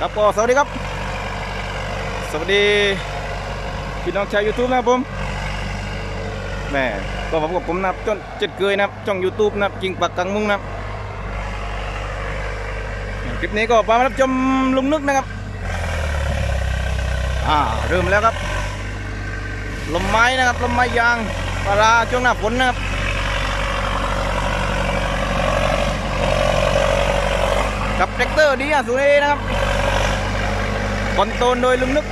ครับก็สวัสดีครับ สวัสดีพี่น้องชาวยูทูบนะครับผมแม่ก็ผมกับผมนะครับจนเจ็ดเกยนะครับช่องยูทูบนะครับจริงปักกังมุงนะครับคลิปนี้ก็มารับชมลุงนึกนะครับอ่าเริ่มแล้วครับลมไม้นะครับลมไม้ยางปลาช่วงหน้าฝนนะครับกับแท็กเตอร์ดีอะสุดเรนะครับ คอนโทรลโดยลุงนึก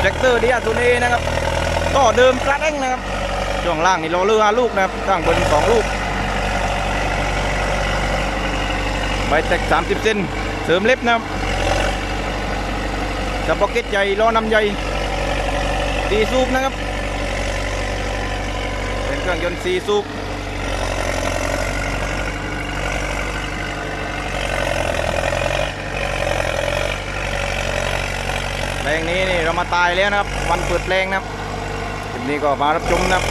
แท็กเตอร์ดีอะสุเรนะครับก็เดิมกระเด้งนะครับช่วงล่างนี่โรลเลอร์ห้าลูกนะครับข้างบนสองลูกใบแตก30เซนเสริมเล็บนะครับกับพ็อกเก็ตใหญ่ล้อนำใหญ่สีสูบนะครับ เป็นเครื่องยนต์สีสูบแปลงนี้นี่เรามาตายแล้วนะครับ วันเปิดแปลงนะครับคลิปนี้ก็มารับชมนะครับ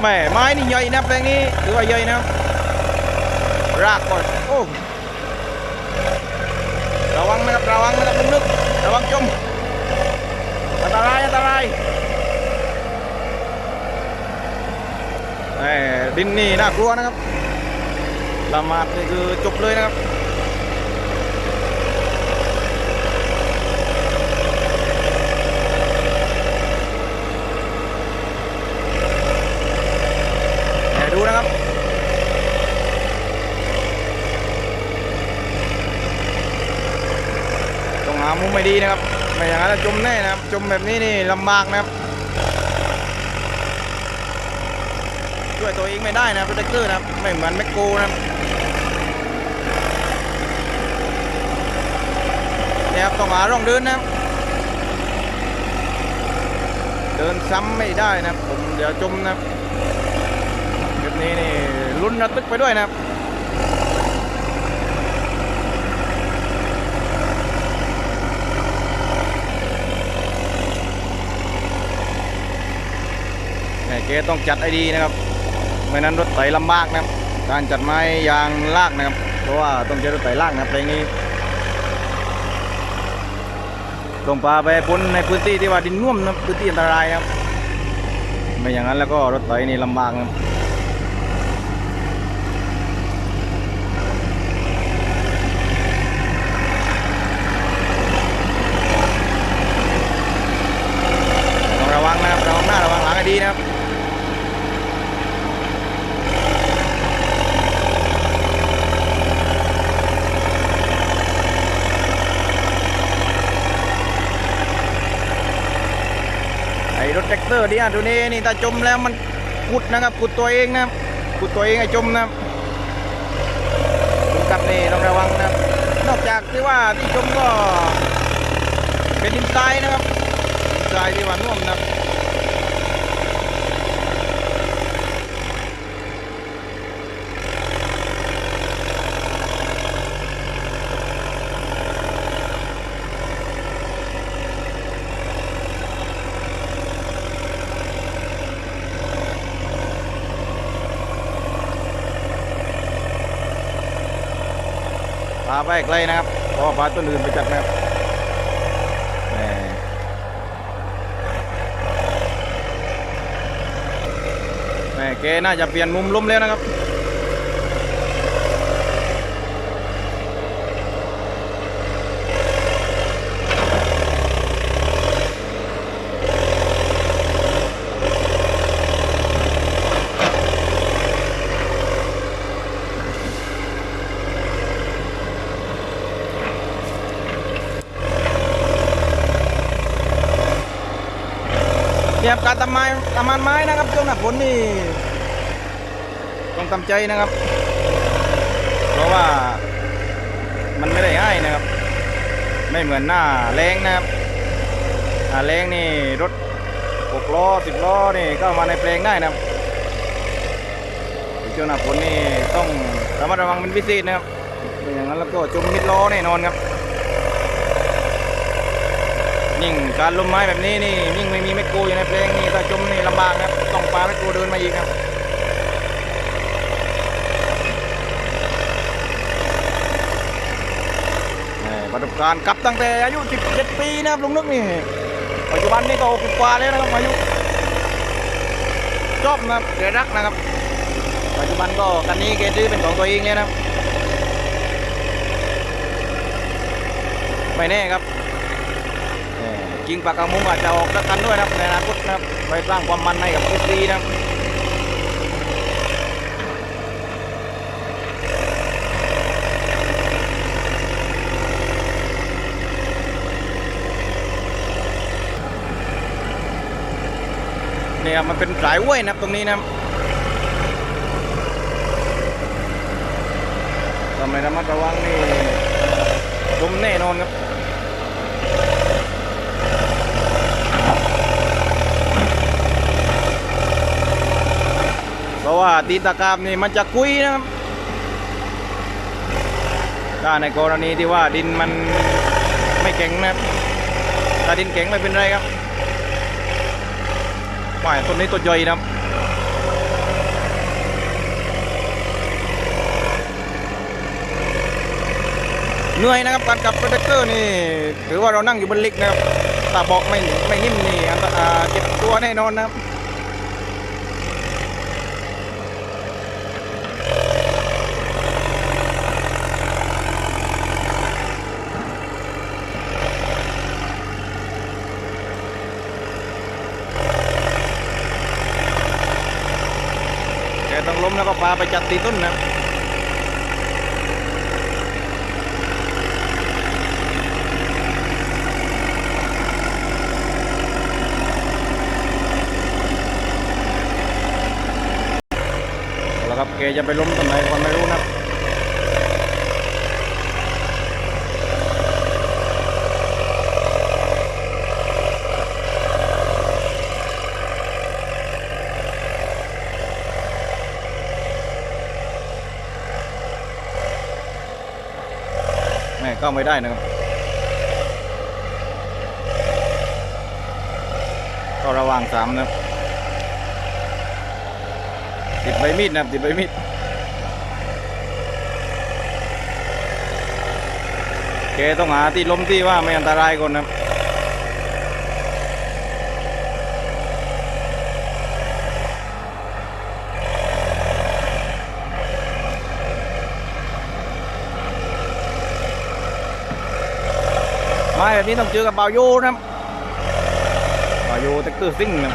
แหม่ไม้นี่ใหญ่นะแปลงนี้ถือว่าใหญ่นะรากก่อนโอ้ ระวังนะครับระวังนะครับลึกๆระวังจมอันตรายอันตรายแหม่ดินนี่น่ากลัวนะครับละหมาดนี่คือจบเลยนะครับแหม่ดูนะครับ ต้องหามุมไม่ดีนะครับ ไม่อย่างนั้นจมแน่นะครับ จมแบบนี้นี่ลำบากนะครับช่วยตัวเองไม่ได้นะรับโปรเทคเตอร์นะครับ ไม่เหมือนแมคโครนะครับเนี่ครับต้องหาร่องเดินนะครับ เดินซ้ำไม่ได้นะครับผมเดี๋ยวจมนะครับแบบนี้นี่ลุ้นระทึกไปด้วยนะครับ แกต้องจัดไอดีนะครับ ไม่นั้นรถไถลำบากนะครับ การจัดไม้ยางลากนะครับ เพราะว่าต้องใช้รถไถลากนะครับเพลงนี้ต้องพาไปพ้นในพื้นที่ที่ว่าดินน่วมนะพื้นที่อันตรายนะครับ ไม่อย่างนั้นแล้วก็รถไถนี่ลำบากนะครับต้องระวังนะครับระวังหน้าระวังหลังให้ดีนะครับ แท็กเตอร์เนี่ยตัวนี้นี่ถ้าจมแล้วมันกุดนะครับกุดตัวเองนะครับกุดตัวเองไอ้จมนะครับกับนี่ต้องระวังนะครับนอกจากที่ว่าที่จมก็เป็นดินทรายนะครับดินทรายที่ว่าน่วมนะครับ พาไปไกลนะครับเพราะว่าพาตัวอื่นไปจัดนะครับแหม่แหม่แกน่าจะเปลี่ยนมุมล้มแล้วนะครับ เนี่ยครับการทำไม้ทำมันไม้นะครับช่วงหน้าฝนนี่ต้องทำใจนะครับ เพราะว่ามันไม่ได้ง่ายนะครับ ไม่เหมือนหน้าแรงนะครับหน้าแรงนี่รถหกล้อสิบล้อนี่ก็มาในแปลงได้นะครับช่วงหน้าฝนนี่ต้องระมัดระวังเป็นพิเศษนะครับอย่างนั้นแล้วก็จมมิดล้อแน่นอนครับ ยิ่งการล้มไม้แบบนี้นี่ยิ่งไม่มีแมคโครอยู่ในเพลงนี่ถ้าจมนี่ลำบากนะครับต้องปาแมคโครเดินมาอีกครับประสบการณ์กลับตั้งแต่อายุ 17 ปีนะครับลุงนึกนี่ปัจจุบันนี่ก็60กว่าแล้วนะครับอายุชอบนะครับเกรักนะครับ ปัจจุบันก็คันนี้เกซื้อเป็นของตัวเองเลยนะครับไม่แน่ครับ กิงปากกามุงอาจจะออกสักคันด้วยนะครับในอนาคตนะครับไปสร้างความมันให้กับเอซีนะครับเนี่ยมันเป็นสายห้วยนะครับตรงนี้นะครับทำไมระมัดระวังนี่ลมแน่นอนครับ เพราะ ว่าตีนตะกราบนี่มันจะคุยนะครับถ้าในกรณีที่ว่าดินมันไม่แข็งนะครับถ้าดินแข็งไม่เป็นไรครับฝ่ายต้นนี้ต้นย่อยนะครับเหนื่อยนะครับการขับโปรเจคเตอร์นี่ถือว่าเรานั่งอยู่บนลิกนะครับตาบอกไม่ไม่นิ่มนี่อ่าเจ็บตัวแน่นอนนะครับ แก ต้องล้มแล้วก็พาไปจัดตีต้นนะแล้วครับแกจะไปล้มต้นไหนก็ไม่รู้นะ เข้าไม่ได้นะครับก็ระวังสามนะครับติดใบมีดนะครับติดใบมีดแกต้องหาที่ล้มที่ว่าไม่อันตรายก่อนนะครับ ไม่แบบนี้ต้องเจอกับบาโยนะครับบาโยแท็กเตอร์ซิ่งนะ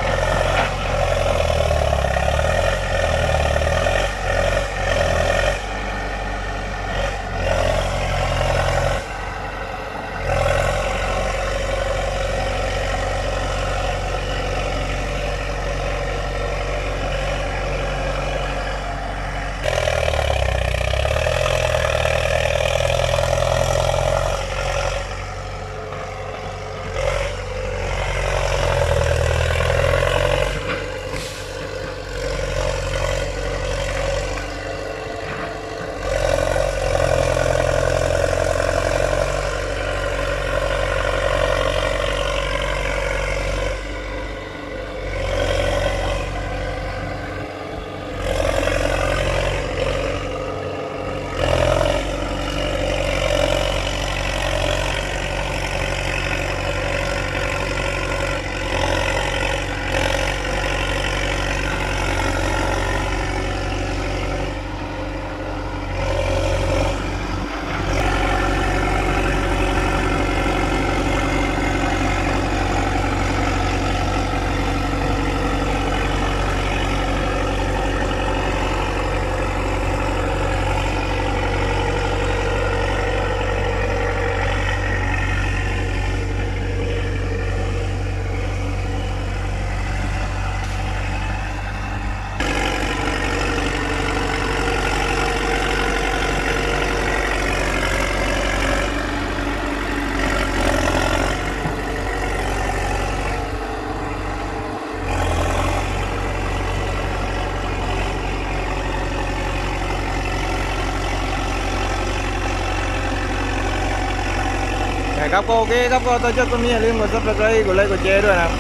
ครับก็โอเคครับก็ตัวจบตรงนี้อย่าลืมกดซับสไครต์กดไลค์กดแชร์ด้วยนะครับ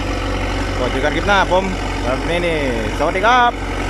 ก็เจอกันคลิปหน้าผมครับนี่นี่สวัสดีครับ